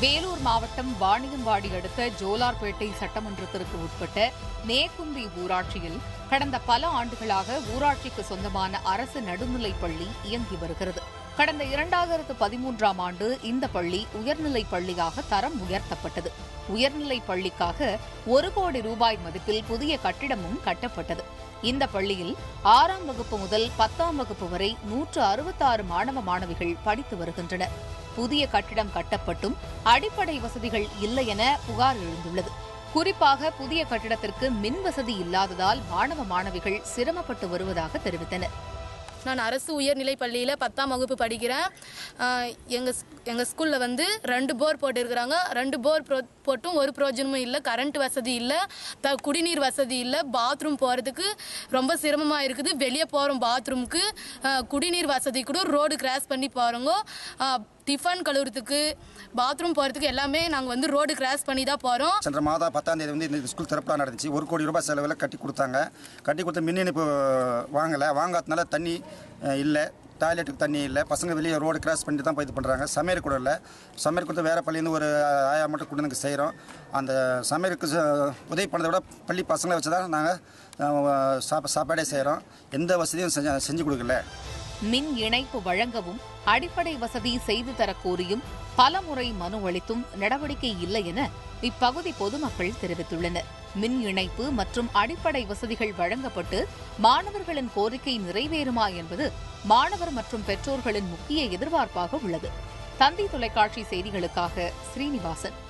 வேலூர் மாவட்டம் வாணியம்பாடி அடுத்த ஜோலார்பேட்டை சட்டமன்றத்திற்கு உட்பட்ட நேகுந்தி ஊராட்சியில் கடந்த பல ஆண்டுகளாக ஊராட்சிக்கு சொந்தமான அரசு நடுநிலைப் பள்ளி இயங்கி வருகிறது. கடந்த இரண்டாயிரத்து பதிமூன்றாம் ஆண்டு இந்த பள்ளி உயர்நிலைப் பள்ளியாக தரம் உயர்த்தப்பட்டது. உயர்நிலைப் பள்ளிக்காக ஒரு கோடி ரூபாய் மதிப்பில் புதிய கட்டிடமும் கட்டப்பட்டது. இந்த பள்ளியில் ஆறாம் வகுப்பு முதல் பத்தாம் வகுப்பு வரை நூற்று அறுபத்தாறு மாணவ மாணவிகள் படித்து வருகின்றனர். புதிய கட்டிடம் கட்டப்பட்டும் அடிப்படை வசதிகள் இல்லை என புகார் எழுந்துள்ளது. குறிப்பாக புதிய கட்டிடத்திற்கு மின் வசதி இல்லாததால் மாணவ மாணவிகள் சிரமப்பட்டு வருவதாக தெரிவித்தனர். நான் அரசு உயர்நிலைப் பள்ளியில் பத்தாம் வகுப்பு படிக்கிறேன். எங்கள் எங்கள் ஸ்கூலில் வந்து ரெண்டு போர் போட்டிருக்கிறாங்க. ரெண்டு போர் ப்ரோ போட்டும் ஒரு பிரயோஜனமும் இல்லை. கரண்ட் வசதி இல்லை. த குடிநீர் வசதி இல்லை. பாத்ரூம் போகிறதுக்கு ரொம்ப சிரமமாக இருக்குது. வெளியே போகிறோம் பாத்ரூமுக்கு. குடிநீர் வசதி கூட ரோடு கிராஸ் பண்ணி போகிறோங்க டிஃபன் கழுவுறதுக்கு பாத்ரூம் போகிறதுக்கு எல்லாமே நாங்கள் வந்து ரோடு கிராஸ் பண்ணி தான் போகிறோம் சென்ற மாதம் பத்தாம் தேதி வந்து இந்த ஸ்கூல் திறப்பாக நடந்துச்சு. ஒரு கோடி ரூபாய் செலவில் கட்டி கொடுத்தாங்க. கட்டி கொடுத்த மின் இணைப்பு வாங்கலை. வாங்காதனால தண்ணி இல்லை. டாய்லெட்டுக்கு தண்ணி இல்லை. பசங்க வெளியே ரோடு கிராஸ் பண்ணிட்டு தான் இது பண்ணுறாங்க சமையல் கூட இல்லை. சமையல் கொடுத்து வேறு பள்ளியிருந்து ஒரு ஆயா மட்டும் கொண்டு வந்து செய்கிறோம் அந்த சமையலுக்கு உதவி பண்ணதை விட பள்ளி பசங்களை வச்சு தான் நாங்கள் சாப்பா சாப்பாடே செய்கிறோம் எந்த வசதியும் செஞ்சு செஞ்சு கொடுக்கல. மின் இணைப்பு வழங்கவும் அடிப்படை வசதி செய்து தரக் கோரியும் பலமுறை மனு அளித்தும் நடவடிக்கை இல்லை என இப்பகுதி பொதுமக்கள் தெரிவித்துள்ளனர். மின் இணைப்பு மற்றும் அடிப்படை வசதிகள் வழங்கப்பட்டு மாணவர்களின் கோரிக்கை நிறைவேறுமா என்பது மாணவர் மற்றும் பெற்றோர்களின் முக்கிய எதிர்பார்ப்பாக உள்ளது. தந்தி தொலைக்காட்சி செய்திகளுக்காக ஸ்ரீனிவாசன்.